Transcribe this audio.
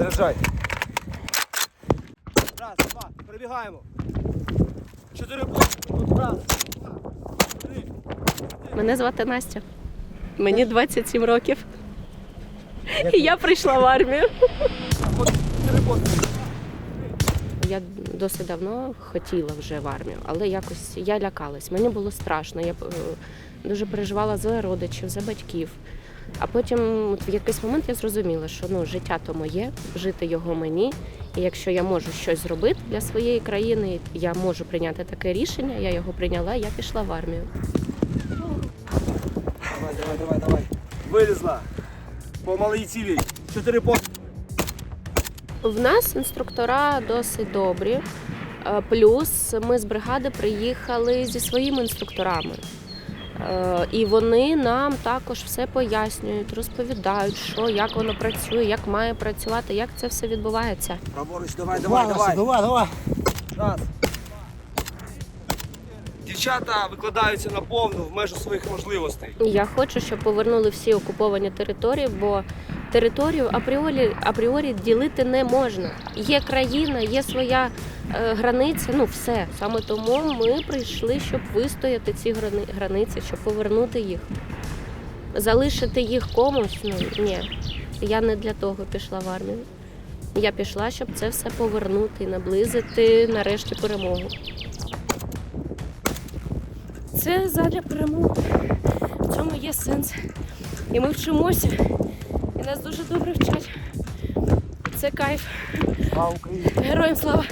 Заряджай. Раз, два, перебігаємо. Чотири блоки. Раз, два, три. Мене звати Настя. Мені 27 років. І я прийшла в армію. Я досить давно хотіла вже в армію, але якось я лякалась. Мені було страшно. Я е, дуже переживала за родичів, за батьків. А потім от в якийсь момент я зрозуміла, що ну, життя то моє, жити його мені. І якщо я можу щось зробити для своєї країни, я можу прийняти таке рішення, я його прийняла, я пішла в армію. Давай, давай, давай, давай. Вилізла. По малій цілі. Чотири блоки. В нас інструктора досить добрі. Е, Плюс ми з бригади приїхали зі своїми інструкторами. Е, І вони нам також все пояснюють, розповідають, що як воно працює, як має працювати, як це все відбувається. Праворуч, давай, давай, давай. давай, давай. Раз. Дівчата викладаються на повну в межу своїх можливостей. Я хочу, щоб повернули всі окуповані території, бо територію апріорі, апріорі ділити не можна. Є країна, є своя е, границя, ну все. Саме тому ми прийшли, щоб вистояти ці границі, щоб повернути їх. Залишити їх комусь, ну ні. Я не для того пішла в армію. Я пішла, щоб це все повернути і наблизити нарешті перемогу. Це задля перемоги. В цьому є сенс. І ми вчимося. І нас дуже добре вчать. Це кайф. Героям слава!